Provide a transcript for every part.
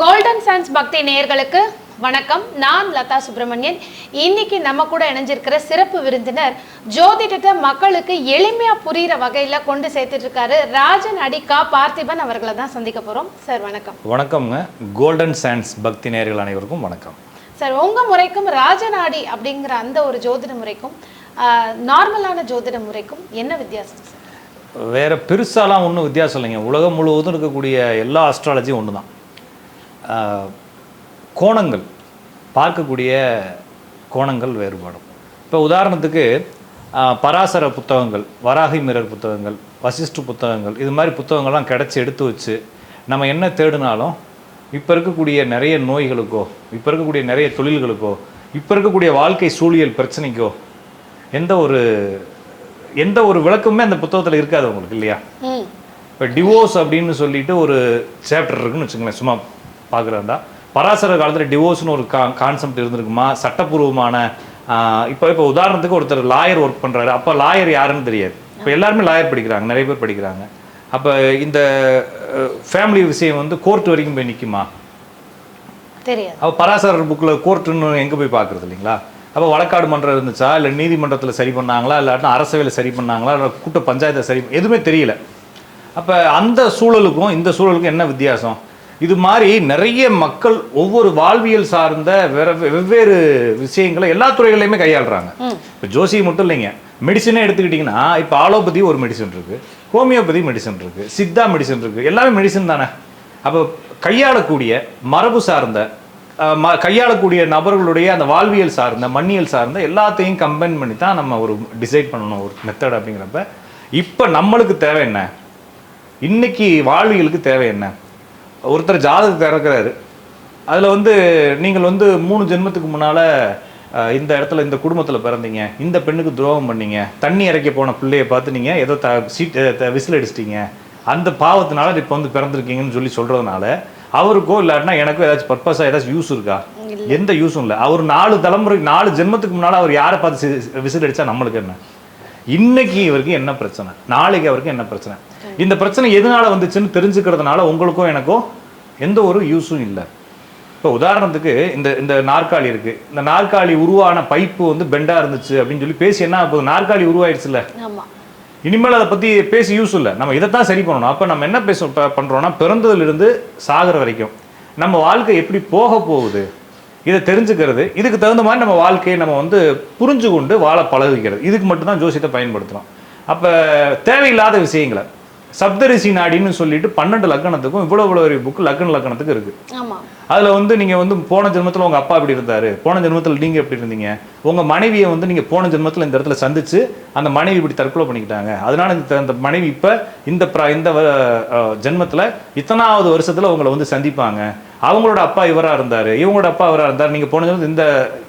Golden sons பக்தி நேயர்களுக்கு வணக்கம். நான் லதா சுப்பிரமணியன். இன்னைக்கு நம்ம கூட இணைஞ்சிருக்கிற சிறப்பு விருந்தினர் ஜோதிடத்தை மக்களுக்கு எளிமையா புரியிற வகையில கொண்டு சேர்த்துட்டு இருக்காரு ராஜன் அடிக்கா பார்த்திபன் அவர்களை தான் சந்திக்க போறோம். சார் வணக்கம். வணக்கம்ங்க. கோல்டன் சான்ஸ் பக்தி நேயர்கள் அனைவருக்கும் வணக்கம். சார் உங்க முறைக்கும் ராஜநாடி அப்படிங்கிற அந்த ஒரு ஜோதிட முறைக்கும் நார்மலான ஜோதிட முறைக்கும் என்ன வித்தியாசம் வேற பெருசாலாம் ஒன்றும் வித்தியாசம் இல்லைங்க. உலகம் முழுவதும் இருக்கக்கூடிய எல்லா அஸ்ட்ராலஜியும் ஒன்று தான் கோணங்கள் பார்க்கக்கூடிய கோணங்கள் வேறுபடும். இப்போ உதாரணத்துக்கு பராசர புத்தகங்கள் வராகி மிரர் புத்தகங்கள் வசிஷ்டு புத்தகங்கள் இது மாதிரி புத்தகங்கள்லாம் கிடச்சி எடுத்து வச்சு நம்ம என்ன தேடினாலும் இப்போ இருக்கக்கூடிய நிறைய நோய்களுக்கோ இப்போ இருக்கக்கூடிய நிறைய தொழில்களுக்கோ இப்போ இருக்கக்கூடிய வாழ்க்கை சூழியல் பிரச்சனைக்கோ எந்த ஒரு எந்த ஒரு விளக்கமுமே அந்த புத்தகத்தில் இருக்காது உங்களுக்கு இல்லையா? இப்போ டிவோர்ஸ் அப்படின்னு சொல்லிட்டு ஒரு சாப்டர் இருக்குன்னு வச்சுக்கோங்களேன் சும்மா பார்க்குறதா பராசர காலத்தில் டிவோர்ஸ்னு ஒரு கா கான்செப்ட் இருந்திருக்குமா? சட்டப்பூர்வமான இப்போ இப்போ உதாரணத்துக்கு ஒருத்தர் லாயர் ஒர்க் பண்ணுறாரு அப்போ லாயர் யாருன்னு தெரியாது. இப்போ எல்லாருமே லாயர் படிக்கிறாங்க நிறைய பேர் படிக்கிறாங்க. அப்போ இந்த ஃபேமிலி விஷயம் வந்து கோர்ட் வரைக்கும் போய் நிற்குமா தெரியாது. அப்போ பராசரர் புக்கில் கோர்ட்டுன்னு எங்கே போய் பார்க்குறது இல்லைங்களா? அப்போ வழக்காடு மன்றம் இருந்துச்சா? இல்லை நீதிமன்றத்தில் சரி பண்ணாங்களா? இல்லாட்டினா அரசவையில் சரி பண்ணாங்களா? இல்லை கூட்ட பஞ்சாயத்தை சரி எதுவுமே தெரியல. அப்போ அந்த சூழலுக்கும் இந்த சூழலுக்கும் என்ன வித்தியாசம்? இது மாதிரி நிறைய மக்கள் ஒவ்வொரு வாழ்வியல் சார்ந்த வேற வெவ்வேறு விஷயங்களை எல்லா துறைகளையுமே கையாளுறாங்க. இப்போ ஜோசி மட்டும் இல்லைங்க. மெடிசனே எடுத்துக்கிட்டிங்கன்னா இப்போ ஆலோபதி ஒரு மெடிசன் இருக்கு. ஹோமியோபதி மெடிசன் இருக்கு. சித்தா மெடிசன் இருக்கு. எல்லாமே மெடிசன் தானே. அப்போ கையாளக்கூடிய மரபு சார்ந்த ம- கையாளக்கூடிய நபர்களுடைய அந்த வாழ்வியல் சார்ந்த மண்ணியல் சார்ந்த எல்லாத்தையும் கம்பைன் பண்ணி தான் நம்ம ஒரு டிசைட் பண்ணணும் ஒரு மெத்தட் அப்படிங்கிறப்ப. இப்போ நம்மளுக்கு தேவை என்ன? இன்னைக்கு வாழ்வியலுக்கு தேவை என்ன? ஒருத்தர் ஜாதகத்தை இறக்குறாரு. அதில் வந்து நீங்கள் வந்து மூணு ஜென்மத்துக்கு முன்னால் இந்த இடத்துல இந்த குடும்பத்தில் பிறந்தீங்க. இந்த பெண்ணுக்கு துரோகம் பண்ணீங்க. தண்ணி இறக்கி போன பிள்ளைய பார்த்து நீங்கள் ஏதோ த சீட் விசில் அடிச்சிட்டீங்க. அந்த பாவத்தினால இப்போ வந்து பிறந்திருக்கீங்கன்னு சொல்லி சொல்கிறதுனால அவருக்கோ இல்லாட்டினா எனக்கோ ஏதாச்சும் பர்பஸாக ஏதாச்சும் யூஸ் இருக்கா? எந்த யூஸும் இல்லை. அவர் நாலு தலைமுறை நாலு ஜென்மத்துக்கு முன்னால் அவர் யாரை பார்த்து விசில் அடித்தா நம்மளுக்கு என்ன? இன்னைக்கு இவருக்கு என்ன பிரச்சனை? நாளைக்கு அவருக்கு என்ன பிரச்சனை? இந்த பிரச்சனை எதனால வந்துச்சுன்னு தெரிஞ்சுக்கிறதுனால உங்களுக்கும் எனக்கும் எந்த ஒரு யூஸும் இல்லை. இப்போ உதாரணத்துக்கு இந்த இந்த நாற்காலி இருக்கு. இந்த நாற்காலி உருவான பைப்பு வந்து பெண்டா இருந்துச்சு அப்படின்னு சொல்லி பேசி என்ன போகுது? நாற்காலி உருவாயிடுச்சுல்ல? ஆமா. இனிமேல் அதை பற்றி பேசி யூஸ் இல்லை. நம்ம இதைத்தான் சரி பண்ணணும். அப்போ நம்ம என்ன பேச ப- பண்றோம்னா பிறந்ததிலிருந்து சாகிற வரைக்கும் நம்ம வாழ்க்கை எப்படி போக போகுது? இதை தெரிஞ்சுக்கிறது. இதுக்கு தகுந்த மாதிரி நம்ம வாழ்க்கையை நம்ம வந்து புரிஞ்சு கொண்டு வாழ பழகிக்கிறது இதுக்கு மட்டும்தான் ஜோசியத்தை பயன்படுத்துகிறோம் அப்போ தேவையில்லாத விஷயங்களை. சப்தரிசி நாடின்னு சொல்லிட்டு பன்னெண்டு லக்கணத்துக்கும் இவ்வளோ இவ்வளோ ஒரு புக்கு லக்கண லக்கணத்துக்கு இருக்கு. ஆமா. அதுல வந்து நீங்க வந்து போன ஜென்மத்துல உங்க அப்பா எப்படி இருந்தாரு? போன ஜென்மத்துல நீங்க எப்படி இருந்தீங்க? உங்க மனைவியை வந்து நீங்க போன ஜென்மத்துல இந்த இடத்துல சந்திச்சு அந்த மனைவி இப்படி தற்கொலை பண்ணிக்கிட்டாங்க. அதனால இந்த அந்த மனைவி இப்ப இந்த பிர- இந்த ஜென்மத்துல இத்தனாவது வருஷத்துல உங்களை வந்து சந்திப்பாங்க. அவங்களோட அப்பா இவரா இருந்தாரு இவங்களோட அப்பா இவரா இருந்தாரு நீங்க போன ஜென்மத்துல இந்த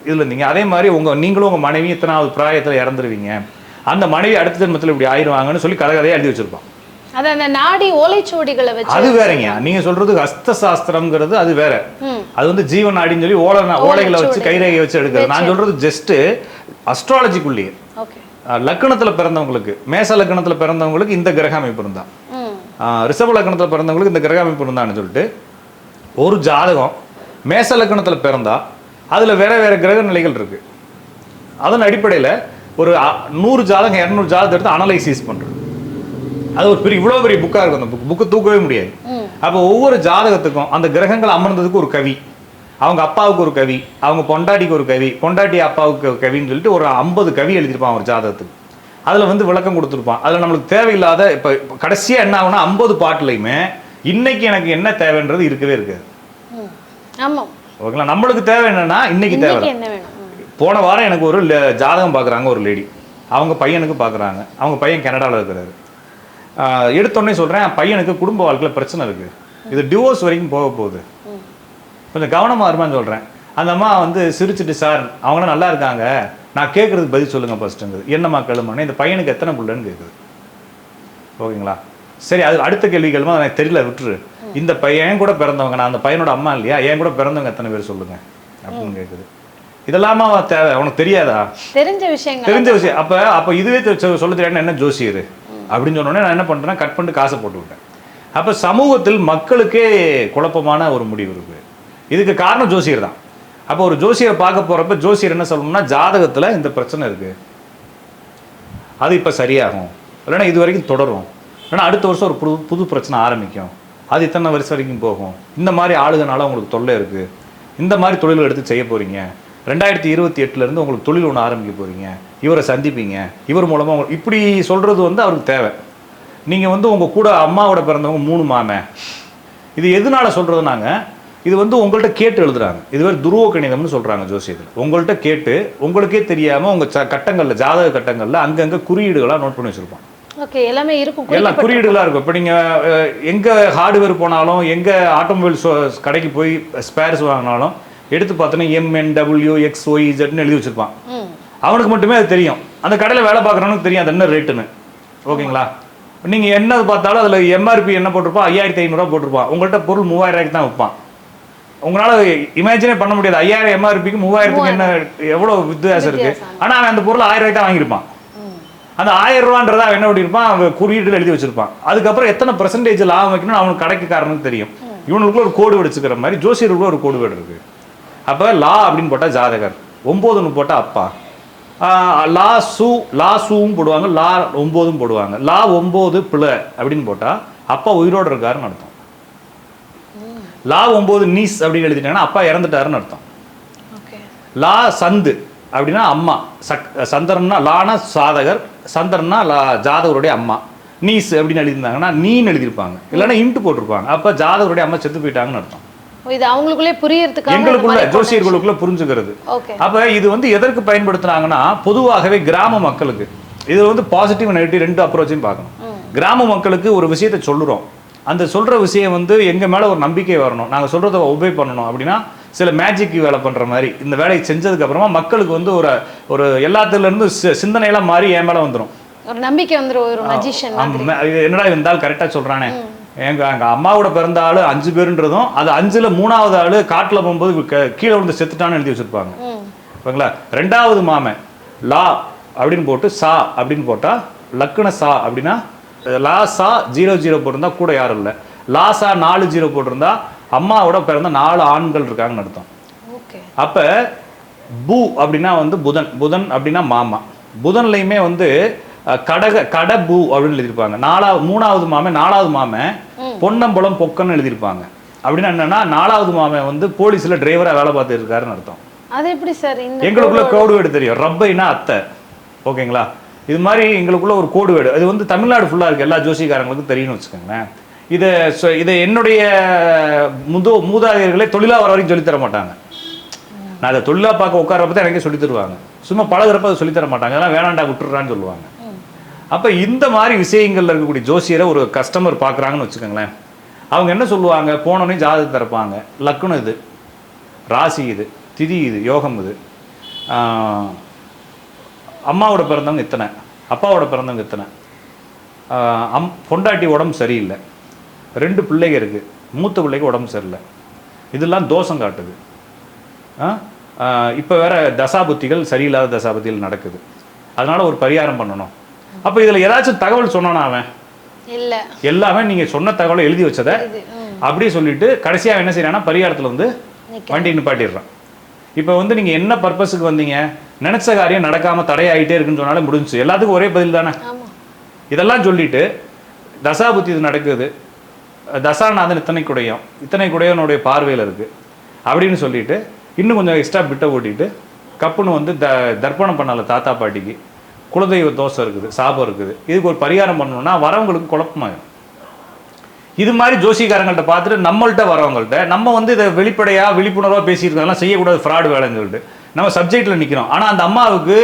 இதுல இருந்தீங்க. அதே மாதிரி உங்க நீங்களும் உங்க மனைவி இத்தனாவது பிராயத்துல இறந்துருவீங்க. அந்த மனைவி அடுத்த ஜென்மத்துல இப்படி ஆயிருவாங்கன்னு சொல்லி கதை கதையா எழுதி வச்சிருப்பான். அது அந்த நாடி ஓலைச்சுவடிகளை வச்சு அது வேறங்க. நீங்க சொல்றது ஹஸ்த சாஸ்திரம்ங்கிறது அது வேற. அது வந்து ஜீவன் நாடின்னு சொல்லி ஓலை ஓலைகளை வச்சு கைரேகை வச்சு எடுக்கிறது. நான் சொல்றது ஜஸ்ட் அஸ்ட்ராலஜிக்குள்ளேயே லக்கணத்துல பிறந்தவங்களுக்கு மேச லக்கணத்துல பிறந்தவங்களுக்கு இந்த கிரக அமைப்பு இருந்தா ரிஷப லக்கணத்துல பிறந்தவங்களுக்கு இந்த கிரக அமைப்பு இருந்தான்னு சொல்லிட்டு ஒரு ஜாதகம் மேச லக்கணத்துல பிறந்தா அதுல வேற வேற கிரக நிலைகள் இருக்கு. அதன் அடிப்படையில ஒரு நூறு ஜாதகம் இரநூறு ஜாதகம் எடுத்து அனலைசிஸ் பண்றது. அது ஒரு பெரிய இவ்வளோ பெரிய புக்காக இருக்கும் அந்த புக் புக்கு தூக்கவே முடியாது. அப்போ ஒவ்வொரு ஜாதகத்துக்கும் அந்த கிரகங்கள் அமர்ந்ததுக்கு ஒரு கவி. அவங்க அப்பாவுக்கு ஒரு கவி அவங்க பொண்டாட்டிக்கு ஒரு கவி பொண்டாட்டி அப்பாவுக்கு கவின்னு சொல்லிட்டு ஒரு ஐம்பது கவி எழுதியிருப்பான் ஒரு ஜாதகத்துக்கு. அதில் வந்து விளக்கம் கொடுத்துருப்பான். அதில் நம்மளுக்கு தேவையில்லாத இப்போ கடைசியாக என்ன ஆகுனா ஐம்பது பாட்டுலையுமே இன்னைக்கு எனக்கு என்ன தேவைன்றது இருக்கவே இருக்காது. ஓகேங்களா? நம்மளுக்கு தேவை என்னன்னா இன்னைக்கு தேவை. போன வாரம் எனக்கு ஒரு ஜாதகம் பார்க்குறாங்க ஒரு லேடி அவங்க பையனுக்கு பார்க்குறாங்க அவங்க பையன் கனடாவில் இருக்கிறாரு. எடுத்தோடனே சொல்கிறேன் பையனுக்கு குடும்ப வாழ்க்கையில் பிரச்சனை இருக்குது இது டிவோர்ஸ் வரைக்கும் போக போகுது. கொஞ்சம் கவனமாக இருமான்னு சொல்கிறேன் அந்த அம்மா வந்து சிரிச்சிட்டு சார் அவங்களாம் நல்லா இருக்காங்க. நான் கேட்குறதுக்கு பதில் சொல்லுங்கள் ஃபஸ்ட்டுங்குது என்னம்மா கேளுமானே இந்த பையனுக்கு எத்தனை பிள்ளைன்னு கேட்குது ஓகேங்களா? சரி அது அடுத்த கேள்வி கேளுமா எனக்கு தெரியல விட்டுரு. இந்த பையன் கூட பிறந்தவங்க நான் அந்த பையனோட அம்மா இல்லையா? என் கூட பிறந்தவங்க எத்தனை பேர் சொல்லுங்க அப்படின்னு கேட்குது இதெல்லாமா தேவை? உனக்கு தெரியாதா? தெரிஞ்ச விஷயங்கள் தெரிஞ்ச விஷயம். அப்ப அப்ப இதுவே சொல்ல தெரியாது என்ன ஜோசியர் அப்படின்னு சொன்னோடனே நான் என்ன பண்றேன்னா கட் பண்ணிட்டு காசை போட்டு விட்டேன். அப்ப சமூகத்தில் மக்களுக்கே குழப்பமான ஒரு முடிவு இருக்கு. இதுக்கு காரணம் ஜோசியர் தான். அப்போ ஒரு ஜோசியரை பார்க்க போறப்ப ஜோசியர் என்ன சொல்லணும்னா ஜாதகத்துல இந்த பிரச்சனை இருக்கு. அது இப்போ சரியாகும். இல்லைன்னா இது வரைக்கும் தொடரும். ஏன்னா அடுத்த வருஷம் ஒரு புது புது பிரச்சனை ஆரம்பிக்கும். அது இத்தனை வருஷம் வரைக்கும் போகும். இந்த மாதிரி ஆளுகனால உங்களுக்கு தொல்லை இருக்குது இந்த மாதிரி தொழில் எடுத்து செய்ய போகிறீங்க ரெண்டாயிரத்தி இருபத்தி எட்டுலேருந்து உங்களுக்கு தொழில் ஒன்று ஆரம்பிக்க போகிறீங்க இவரை சந்திப்பீங்க. இவர் மூலமாக உங்களுக்கு இப்படி சொல்கிறது வந்து அவருக்கு தேவை. நீங்கள் வந்து உங்கள் கூட அம்மாவோட பிறந்தவங்க மூணு மாமே. இது எதனால நாங்கள் இது வந்து உங்கள்கிட்ட கேட்டு எழுதுறாங்க. இது வேறு துருவ கணிதம்னு சொல்கிறாங்க ஜோசியத்தில். உங்கள்கிட்ட கேட்டு உங்களுக்கே தெரியாமல் உங்கள் ச- கட்டங்களில் ஜாதக கட்டங்களில் அங்கங்கே குறியீடுகளாக நோட் பண்ணி வச்சுருப்பான் ஓகே எல்லாமே இருக்கும். எல்லாம் குறியீடுகளா இருக்கும். இப்போ நீங்க அஹ், எங்க ஹார்ட்வேர் போனாலும் எங்க ஆட்டோமொபைல் கடைக்கு போய் ஸ்பேர்ஸ் வாங்கினாலும் எடுத்து பார்த்தோன்னா எம்என் டபிள்யூ எக்ஸ் ஒய் ஜெட்னு எழுதி வச்சிருப்பான். அவனுக்கு மட்டுமே அது தெரியும். அந்த கடையில் வேலை பார்க்குறவனுக்கு தெரியும் அது என்ன ரேட்டுன்னு ஓகேங்களா? நீங்கள் என்ன பார்த்தாலும் அதில் எம்ஆர்பி என்ன போட்டிருப்பான்? ஐயாயிரத்தி ஐநூறுரூவா போட்டிருப்பான். உங்கள்கிட்ட பொருள் மூவாயிரம் ரூபாய்க்கு தான் விற்பான். உங்களால் இமேஜினே பண்ண முடியாது. ஐயாயிரம் எம்ஆர்பிக்கு மூவாயிரத்துக்கு என்ன எவ்வளோ வித்தியாசம் இருக்கு? ஆனால் அவன் அந்த பொருள் ஆயிரம் ரூபாய்க்கு தான் வாங்கியிருப்பான். அந்த ஆயிரம் ரூபான்றத அவன் என்ன பண்ணியிருப்பான் அவன் குறியீடுல எழுதி வச்சிருப்பான். அதுக்கப்புறம் எத்தனை பெர்சன்டேஜ் லாபம் வைக்கணும்னு அவனுக்கு கடைக்குக்காரனுக்கு தெரியும். இவனுக்குள்ள ஒரு கோடு வச்சுக்கிற மாதிரி ஜோசியருக்குள்ள ஒரு கோடு வேடு இருக்கு அப்போ லா அப்படின்னு போட்டால் ஜாதகர் ஒம்போதுன்னு போட்டால் அப்பா. லா சு லா சூவும் போடுவாங்க லா ஒம்போதும் போடுவாங்க. லா ஒம்போது பிள்ளை அப்படின்னு போட்டால் அப்பா உயிரோடு இருக்காருன்னு அர்த்தம். லா ஒம்போது நீஸ் அப்படின்னு எழுதிட்டாங்கன்னா அப்பா இறந்துட்டாருன்னு அர்த்தம். லா சந்து அப்படின்னா அம்மா. சக் சந்திரன்னா லானா சாதகர் சந்திரன்னா லா ஜாதகருடைய அம்மா. நீஸ் அப்படின்னு எழுதியிருந்தாங்கன்னா நீன்னு எழுதியிருப்பாங்க. இல்லைன்னா இன்ட்டு போட்டிருப்பாங்க. அப்போ ஜாதகருடைய அம்மா செத்து போயிட்டாங்கன்னு அர்த்தம். இது அவங்களுக்குள்ளே புரியறதுக்காக இந்த எங்களுக்குள்ள ஜோசியர்களுக்குள்ள புரிஞ்சுக்கிறது. அப்ப இது வந்து எதற்கு பயன்படுத்துனாங்கன்னா பொதுவாகவே கிராம மக்களுக்கு. இது வந்து பாசிட்டிவ் நெகட்டிவ் ரெண்டு அப்ரோச்சையும் பார்க்கணும். கிராம மக்களுக்கு ஒரு விஷயத்தை சொல்லுறோம் அந்த சொல்ற விஷயம் வந்து எங்க மேல ஒரு நம்பிக்கை வரணும். நாங்க சொல்றதை ஒபே பண்ணணும். அப்படின்னா சில மேஜிக் வேலை பண்ற மாதிரி இந்த வேலையை செஞ்சதுக்கு அப்புறமா மக்களுக்கு வந்து ஒரு ஒரு எல்லாத்துல இருந்து சி- சிந்தனையெல்லாம் மாறி என் மேல வந்துடும் ஒரு நம்பிக்கை வந்துரும் ஒரு மஜிஷியன் என்னடா இருந்தால் கரெக்டாக சொல்றானே. எங்க எங்க அம்மாவோட பிறந்த ஆளு அஞ்சு பேருன்றதும் அது அஞ்சுல மூணாவது ஆளு காட்டுல போகும்போது கீழே விழுந்து செத்துட்டான்னு எழுதி வச்சிருப்பாங்க. ஓகேங்களா? ரெண்டாவது மாமன் லா அப்படின்னு போட்டு சா அப்படின்னு போட்டா லக்குன சா அப்படின்னா லா சா ஜீரோ ஜீரோ போட்டிருந்தா கூட யாரும் இல்லை. லா சா நாலு ஜீரோ போட்டிருந்தா அம்மாவோட பிறந்த நாலு ஆண்கள் இருக்காங்கன்னு அர்த்தம். அப்ப பூ அப்படின்னா வந்து புதன் புதன் அப்படின்னா மாமா. புதன்லையுமே வந்து கடக கட பூ அப்படின்னு எழுதியிருப்பாங்க. நாலாவது மூணாவது மாமன் நாலாவது மாமன் பொன்னம்பலம் பொக்கன்னு எழுதியிருப்பாங்க. அப்படின்னா என்னன்னா நாலாவது மாமன் வந்து போலீஸ்ல டிரைவரா வேலை பார்த்துட்டு இருக்காருன்னு அர்த்தம். அது எப்படி சார் எங்களுக்குள்ள கோடு வேர்டு தெரியும். ரப்பைனா அத்தை. ஓகேங்களா? இது மாதிரி எங்களுக்குள்ள ஒரு கோடு வேர்டு. அது வந்து தமிழ்நாடு ஃபுல்லா இருக்கு. எல்லா ஜோசிகாரங்களுக்கும் தெரியும்னு வச்சுக்கோங்களேன். இதை இதை என்னுடைய முது மூதாதையர்களே தொழிலாக வர வரைக்கும் சொல்லித்தர மாட்டாங்க. நான் அதை தொழிலாக பார்க்க உட்காரப்ப தான் எனக்கே சொல்லித் தருவாங்க. சும்மா பழகுறப்ப அதை சொல்லித்தர மாட்டாங்க. அதெல்லாம் வேணாண்டா விட்டுறான்னு சொல்லுவாங்க. அப்போ இந்த மாதிரி விஷயங்கள்ல இருக்கக்கூடிய ஜோசியரை ஒரு கஸ்டமர் பார்க்குறாங்கன்னு வச்சுக்கோங்களேன். அவங்க என்ன சொல்லுவாங்க? போனோடனே ஜாதகம் திறப்பாங்க. லக்குனம் இது ராசி இது திதி இது யோகம் இது. அம்மாவோட பிறந்தவங்க இத்தனை அப்பாவோட பிறந்தவங்க இத்தனை. அம் பொண்டாட்டி உடம்பு சரியில்லை. ரெண்டு பிள்ளைங்க இருக்கு. மூத்த பிள்ளைக்கு உடம்பு சரியில்லை. இதெல்லாம் தோஷம் காட்டுது. இப்போ வேற தசாபுத்திகள் சரியில்லாத தசாபுத்திகள் நடக்குது. அதனால ஒரு பரிகாரம் பண்ணணும். அப்போ இதில் ஏதாச்சும் தகவல் சொன்னானா அவன்? இல்ல. எல்லாமே நீங்கள் சொன்ன தகவலை எழுதி வச்சதை அப்படியே சொல்லிட்டு கடைசியாக என்ன செய்யறான்னா பரிகாரத்தில் வந்து. வண்டி நிப்பாட்டிடுறான். இப்போ வந்து நீங்கள் என்ன பர்பஸுக்கு வந்தீங்க? நினைச்ச காரியம் நடக்காம தடையாயிட்டே இருக்குன்னு சொன்னாலே முடிஞ்சுச்சு. எல்லாத்துக்கும் ஒரே பதில் தானே? இதெல்லாம் சொல்லிட்டு தசாபுத்தி இது நடக்குது. தசாநாதன் இத்தனை குடையும். இத்தனை குடையனுடைய பார்வையில் இருக்குது அப்படின்னு சொல்லிட்டு இன்னும் கொஞ்சம் எக்ஸ்ட்ரா பிட்டை ஓட்டிட்டு கப்புன்னு வந்து த தர்ப்பணம் பண்ணல தாத்தா பாட்டிக்கு. குலதெய்வ தோசை இருக்குது சாபம் இருக்குது. இதுக்கு ஒரு பரிகாரம் பண்ணணும்னா வரவங்களுக்கு குழப்பமாயிடும் இது மாதிரி ஜோசிக்காரங்கள்ட்ட பார்த்துட்டு நம்மள்ட்ட வரவங்கள்ட்ட நம்ம வந்து இதை வெளிப்படையா விழிப்புணர்வா பேசியிருக்கதெல்லாம் செய்யக்கூடாது ஃப்ராடு வேலைன்னு சொல்லிட்டு. நம்ம சப்ஜெக்டில் நிற்கிறோம் ஆனால் அந்த அம்மாவுக்கு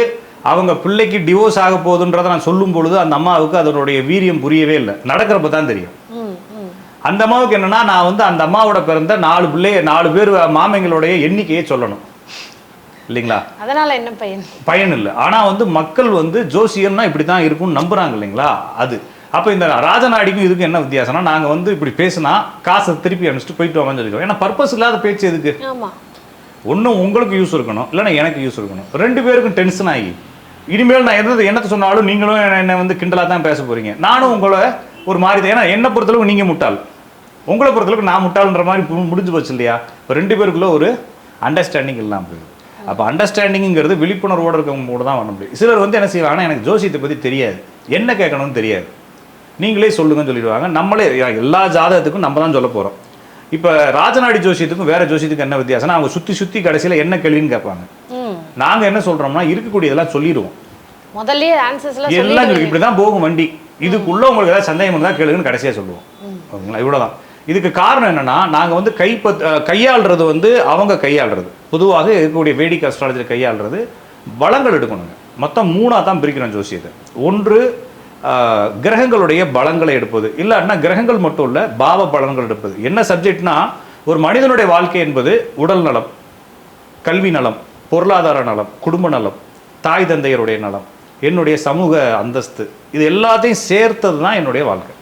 அவங்க பிள்ளைக்கு டிவோர்ஸ் ஆக போகுதுன்றதை நான் சொல்லும் பொழுது அந்த அம்மாவுக்கு அதனுடைய வீரியம் புரியவே இல்லை. நடக்கிறப்ப தான் தெரியும். அந்த அம்மாவுக்கு என்னன்னா நான் வந்து அந்த அம்மாவோட பிறந்த நாலு பிள்ளைய நாலு பேர் மாமைங்களுடைய எண்ணிக்கையை சொல்லணும். இல்லைங்களா? அதனால என்ன பையன்? பயன் இல்லை. ஆனா வந்து மக்கள் வந்து ஜோசியம்னா இப்படி தான் இருக்கும்னு நம்புறாங்க இல்லைங்களா? அது. அப்போ இந்த ராஜநாடிக்கும் இதுக்கும் என்ன வித்தியாசம்னா நாங்க வந்து இப்படி பேசினா காசை திருப்பி அனுப்பிச்சிட்டு போயிட்டு வாங்கன்னு சொல்லிக்கிறோம். ஏன்னா பர்பஸ் இல்லாத பேச்சு எதுக்கு? ஒன்றும் உங்களுக்கு யூஸ் இருக்கணும். இல்லைன்னா எனக்கு யூஸ் இருக்கணும். ரெண்டு பேருக்கும் டென்ஷன் ஆகி. இனிமேல் நான் எந்த என்னத்தை சொன்னாலும் நீங்களும் என்ன- வந்து கிண்டலாக தான் பேச போறீங்க. நானும் உங்களை ஒரு மாதிரி. ஏன்னா என்னை பொறுத்தளவு நீங்க முட்டாள். உங்களை பொறுத்தளவுக்கு நான் முட்டாள்ன்ற மாதிரி முடிஞ்சு போச்சு இல்லையா? இப்போ ரெண்டு பேருக்குள்ள ஒரு அண்டர்ஸ்டாண்டிங் இல்லாமல் போயிடுது அப்போ அண்டர்ஸ்டாண்டிங்கிறது விழிப்புணர்வோடு இருக்கவங்க கூட தான் பண்ண முடியும். சிலர் வந்து என்ன செய்வாங்கன்னா எனக்கு ஜோசியத்தை பற்றி தெரியாது. என்ன கேட்கணும்னு தெரியாது. நீங்களே சொல்லுங்கன்னு சொல்லிடுவாங்க. நம்மளே எல்லா ஜாதகத்துக்கும் நம்ம தான் சொல்ல போகிறோம் இப்போ ராஜநாடி ஜோசியத்துக்கும் வேற ஜோசியத்துக்கும் என்ன வித்தியாசம்னா அவங்க சுற்றி சுற்றி கடைசியில் என்ன கேள்வின்னு கேட்பாங்க. நாங்கள் என்ன சொல்கிறோம்னா இருக்கக்கூடியதெல்லாம் சொல்லிடுவோம். ஆன்சர்ஸ்லாம் எல்லாம் இப்படி தான் போகும் வண்டி. இதுக்குள்ள உங்களுக்கு ஏதாவது சந்தேகம் இருந்தால் கேளுங்கன்னு கடைசியாக சொல்லுவோம். ஓகேங்களா? இவ்வளோதான் இதுக்கு காரணம் என்னன்னா நாங்கள் வந்து கைப்பத் கையாளுறது வந்து அவங்க கையாளுறது. பொதுவாக இருக்கக்கூடிய வேடிக் அஸ்ட்ராலஜி கையாளுறது பலங்கள் எடுக்கணுங்க. மொத்தம் மூணாக தான் பிரிக்கிறோம் ஜோசியத்தை. ஒன்று கிரகங்களுடைய பலங்களை எடுப்பது. இல்லாட்டினா கிரகங்கள் மட்டும் இல்லை பாவ பலன்கள் எடுப்பது. என்ன சப்ஜெக்ட்னா ஒரு மனிதனுடைய வாழ்க்கை என்பது உடல் நலம் கல்வி நலம் பொருளாதார நலம் குடும்ப நலம் தாய் தந்தையருடைய நலம் என்னுடைய சமூக அந்தஸ்து. இது எல்லாத்தையும் சேர்த்தது தான் என்னுடைய வாழ்க்கை.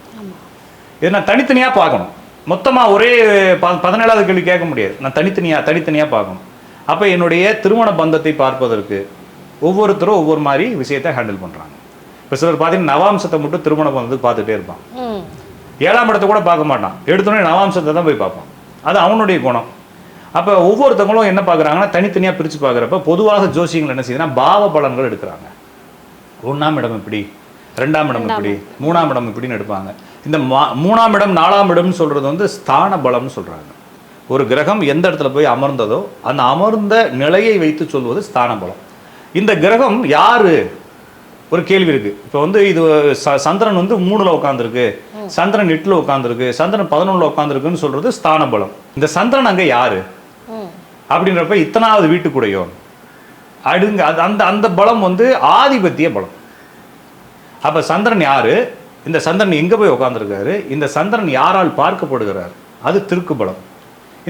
இதை நான் தனித்தனியாக பார்க்கணும். மொத்தமாக ஒரே ப பதினேழாவது கேள்வி கேட்க முடியாது. நான் தனித்தனியாக தனித்தனியாக பார்க்கணும். அப்போ என்னுடைய திருமண பந்தத்தை பார்ப்பதற்கு ஒவ்வொருத்தரும் ஒவ்வொரு மாதிரி விஷயத்தை ஹேண்டில் பண்ணுறாங்க இப்போ சிலர் பார்த்தீங்கன்னா நவாம்சத்தை மட்டும் திருமண பந்தத்துக்கு பார்த்துட்டே இருப்பான் ஏழாம் இடத்தை கூட பார்க்க மாட்டான். எடுத்தோடனே நவாம்சத்தை தான் போய் பார்ப்பான். அது அவனுடைய குணம். அப்போ ஒவ்வொருத்தவங்களும் என்ன பார்க்குறாங்கன்னா தனித்தனியாக பிரித்து பார்க்குறப்ப பொதுவாக ஜோசியங்கள் என்ன செய்யுதுன்னா பாவ பலன்கள் எடுக்கிறாங்க. ஒன்றாம் இடம் இப்படி ரெண்டாம் இடம் இப்படி மூணாம் இடம் இப்படின்னு எடுப்பாங்க. இந்த மா- மூணாம் இடம் நாலாம் இடம்னு சொல்கிறது வந்து ஸ்தான பலம்னு சொல்கிறாங்க ஒரு கிரகம் எந்த இடத்துல போய் அமர்ந்ததோ அந்த அமர்ந்த நிலையை வைத்து சொல்வது ஸ்தான பலம். இந்த கிரகம் யாரு? ஒரு கேள்வி இருக்கு. இப்போ வந்து இது ச- சந்திரன் வந்து மூணுல உட்காந்துருக்கு சந்திரன் எட்டுல உட்காந்துருக்கு சந்திரன் பதினொன்றில் உட்காந்துருக்குன்னு சொல்றது ஸ்தான பலம். இந்த சந்திரன் அங்க யாரு? அப்படின்றப்ப இத்தனாவது வீட்டுக்குடையோ அடுங்க அது அந்த அந்த பலம் வந்து ஆதிபத்திய பலம். அப்ப சந்திரன் யாரு? இந்த சந்திரன் எங்கே போய் உட்காந்துருக்காரு இந்த சந்திரன் யாரால் பார்க்கப்படுகிறார்? அது திருக்கு பலம்.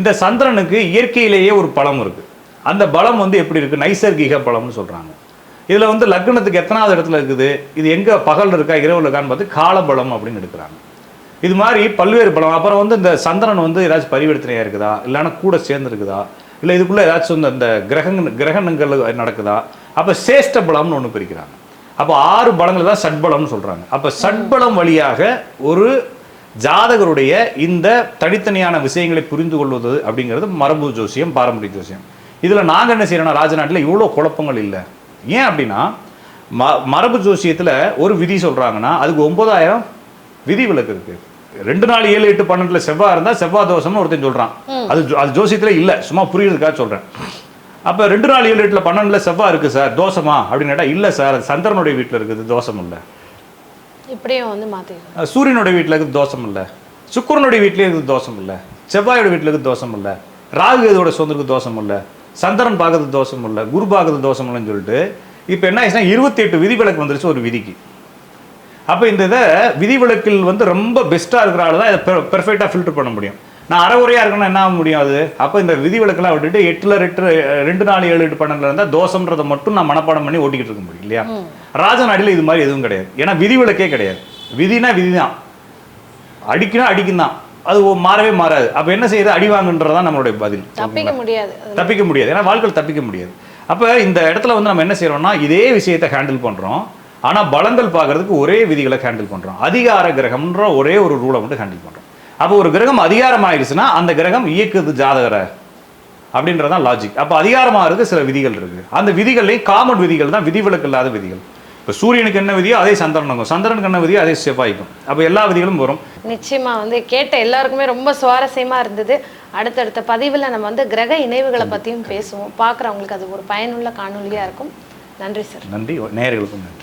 இந்த சந்திரனுக்கு இயற்கையிலேயே ஒரு பலம் இருக்குது அந்த பலம் வந்து எப்படி இருக்குது நைசர்கிக பலம்னு சொல்கிறாங்க இதில் வந்து லக்னத்துக்கு எத்தனாவது இடத்துல இருக்குது? இது எங்கே பகல் இருக்கா? இரவு இருக்கான்னு பார்த்து காலபலம் அப்படின்னு எடுக்கிறாங்க. இது மாதிரி பல்வேறு பலம். அப்புறம் வந்து இந்த சந்திரன் வந்து ஏதாச்சும் பரிவர்த்தனையாக இருக்குதா? இல்லைன்னா கூட சேர்ந்துருக்குதா? இல்லை இதுக்குள்ளே ஏதாச்சும் இந்த கிரகங்கள் கிரகணங்கள் நடக்குதா? அப்போ சேஷ்ட பலம்னு ஒன்று பிரிக்கிறாங்க. அப்போ ஆறு பலங்கள் தான் சட்பலம்னு சொல்றாங்க. அப்போ சட்பலம் வழியாக ஒரு ஜாதகருடைய இந்த தனித்தனியான விஷயங்களை புரிந்து கொள்வது அப்படிங்கிறது மரபு ஜோசியம் பாரம்பரிய ஜோசியம். இதில் நாங்கள் என்ன செய்யறோம்னா ராஜநாட்டில் இவ்வளோ குழப்பங்கள் இல்லை. ஏன் அப்படின்னா ம மரபு ஜோசியத்தில் ஒரு விதி சொல்றாங்கன்னா அதுக்கு ஒன்பதாயிரம் விதி விலக்கு இருக்கு. ரெண்டு நாள் ஏழு எட்டு பன்னெண்டுல செவ்வாய் இருந்தா செவ்வாய் தோஷம்னு ஒருத்தன் சொல்றான். அது அது ஜோசியத்துல இல்ல. சும்மா புரியுறதுக்காக சொல்றேன். அப்ப ரெண்டு நாள் ஏழு எட்டுல பன்னெண்டுல செவ்வாய் இருக்கு சார். தோஷமா? அப்படின்னு கேட்டா இல்ல சார். அது சந்திரனுடைய வீட்டுல இருக்குது. தோஷம் இல்ல. இப்படியும் வந்து அஹ் சூரியனுடைய வீட்டுல இருக்குது. தோஷம் இல்ல. சுக்கிரனுடைய வீட்லயே இருக்குது. தோஷம் இல்ல. செவ்வாயோட வீட்டுல இருக்குது. தோஷம் இல்ல. ராகு இதோட சொந்தருக்கு தோஷம் இல்ல. சந்திரன் பார்க்கறது தோஷம் இல்ல. குரு பார்க்கறது தோஷம் இல்லைன்னு சொல்லிட்டு இப்போ என்ன ஆச்சுன்னா இருபத்தி எட்டு விதிவிலக்கு வந்துருச்சு ஒரு விதிக்கு. அப்போ இந்த இதை விதிவிலக்கில் வந்து ரொம்ப பெஸ்ட்டாக இருக்கிற ஆள் தான் இதை பெர்ஃபெக்டாக ஃபில்டர் பண்ண முடியும். நான் அறகுறையாக இருக்கணும்னா என்ன ஆக முடியும் அது? அப்போ இந்த விதிவிலக்கெல்லாம் விட்டுட்டு எட்டில் ரெட்டு ரெண்டு நாலு ஏழு எட்டு பன்னெண்டுல இருந்தால் தோஷம்ன்றதை மட்டும் நான் மனப்பாடம் பண்ணி ஓட்டிக்கிட்டு இருக்க முடியும் இல்லையா? ராஜநாடியில் இது மாதிரி எதுவும் கிடையாது. ஏன்னா விதிவிலக்கே கிடையாது. விதினா விதி தான் அடிக்கணும் அடிக்கும் தான் அது மாறவே மாறாது. அப்போ என்ன செய்யுது? அடி வாங்குன்றதான் நம்மளுடைய பதில். தப்பிக்க முடியாது. தப்பிக்க முடியாது. ஏன்னா வாழ்க்கையில் தப்பிக்க முடியாது. அப்போ இந்த இடத்துல வந்து நம்ம என்ன செய்றோம்னா இதே விஷயத்தை ஹேண்டில் பண்ணுறோம் ஆனால் பலங்கள் பார்க்கறதுக்கு ஒரே விதிகளை ஹேண்டில் பண்ணுறோம் அதிகார கிரகம்ன்ற ஒரே ஒரு ரூலை மட்டும் ஹேண்டில் பண்ணுறோம் அப்போ ஒரு கிரகம் அதிகாரம் ஆயிடுச்சுன்னா அந்த கிரகம் இயக்குது ஜாதகரை. அப்படின்றதான் லாஜிக் அப்போ அதிகாரமாகிறதுக்கு சில விதிகள் இருக்கு. அந்த விதிகள்லையும் காமன் விதிகள் தான் விதிவிலக்கு இல்லாத விதிகள். இப்போ சூரியனுக்கு என்ன விதியோ அதே சந்திரனுக்கும் சந்திரனுக்கு என்ன விதியோ அதே செவ்வாய்க்கும். அப்போ எல்லா விதிகளும் வரும். நிச்சயமா வந்து கேட்ட எல்லாருக்குமே ரொம்ப சுவாரஸ்யமா இருந்தது. அடுத்தடுத்த பதிவுல நம்ம வந்து கிரக இணைவுகளை பத்தியும் பேசுவோம். பார்க்குறவங்களுக்கு அது ஒரு பயனுள்ள காணொலியா இருக்கும். நன்றி சார். நன்றி. நேயர்களுக்கும் நன்றி.